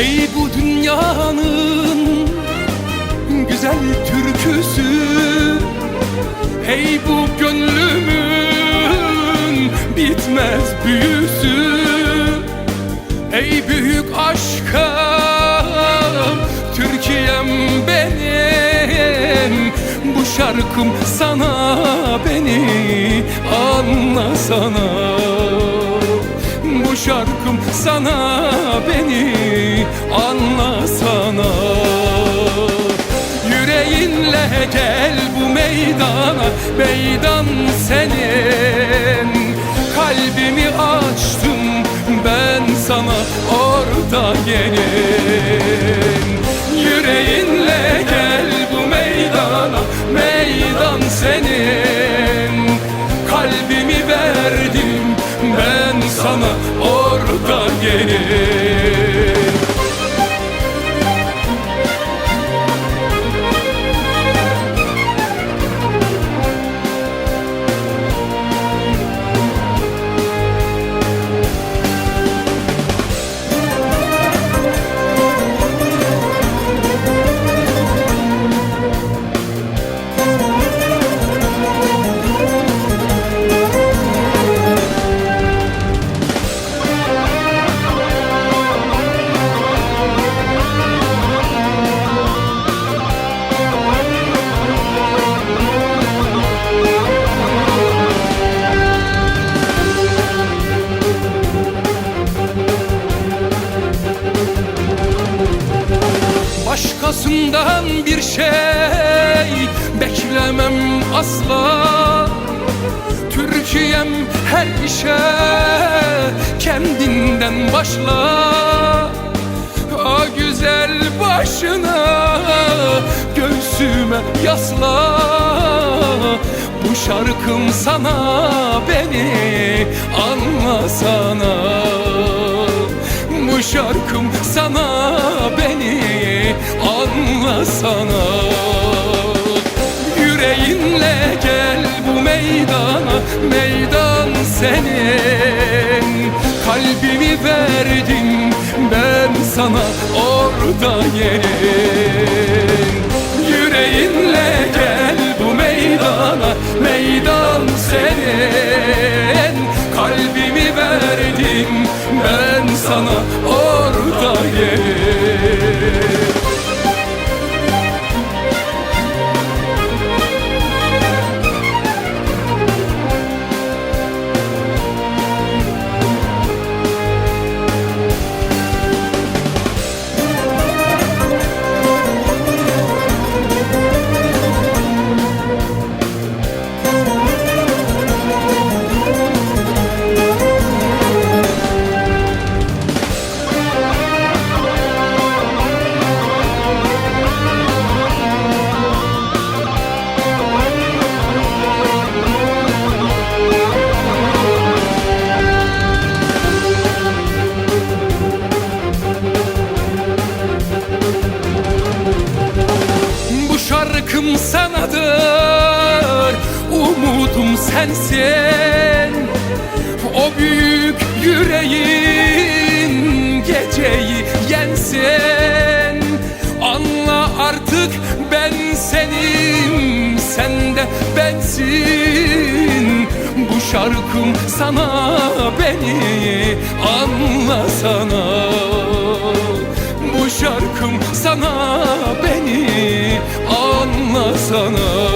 Ey bu dünyanın güzel türküsü Hey bu gönlümün bitmez büyüsü Ey büyük aşkım Türkiye'm benim Bu şarkım sana beni anlasana. Bu şarkım sana anlasana Yüreğinle gel bu meydana Meydan senin. Kalbimi açtım ben sana orada gelin Başkasından bir şey beklemem asla. Türkiye'm her işe kendinden başla. O güzel başına göğsüme yasla. Bu şarkım sana beni anlasana bu şarkım sana beni anlasana Yüreğinle gel bu meydana Meydan senin. Kalbimi verdim ben sana orada gelin şarkım sanadır Umudum sensin. O büyük yüreğin Geceyi yensin. Anla artık ben senim Sen de bensin. Bu şarkım sana beni anlasana anlasana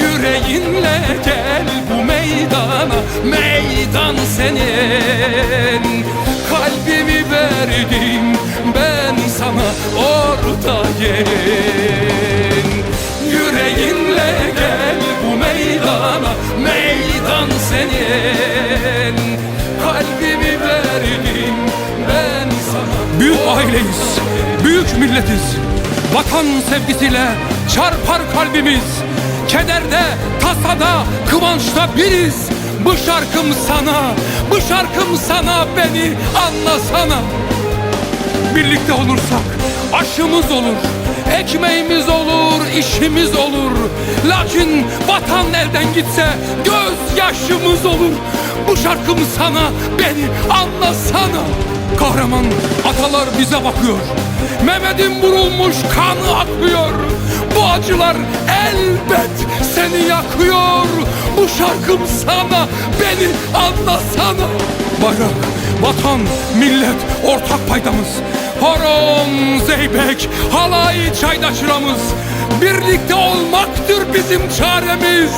Yüreğinle gel bu meydana Meydan senin. Kalbimi verdim ben sana orada gelin Yüreğinle gel bu meydana Meydan senin. Kalbimi verdim ben sana Büyük aileyiz, büyük milletiz. Vatan sevgisiyle çarpar kalbimiz. Kederde, tasada, kıvançta biriz. Bu şarkım sana, bu şarkım sana beni anlasana. Birlikte olursak aşımız olur, ekmeğimiz olur, işimiz olur. Lakin vatan elden gitse gözyaşımız olur. Bu şarkım sana beni anlasana. Kahraman atalar bize bakıyor. Mehmet'in vurulmuş kanı akmıyor. Bu acılar elbet seni yakıyor Bu şarkım sana beni anlasana Bayrak, vatan, millet ortak paydamız Horon, zeybek, halay çaydaşıramız Birlikte olmaktır bizim çaremiz.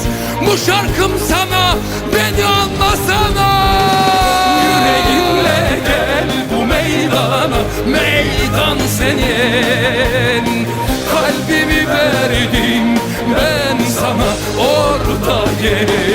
Bu şarkım sana beni anlasana. Yüreğimle gel bu meydana Meydan senin. Kalbimi verdim ben sana oradayım Yüreğinle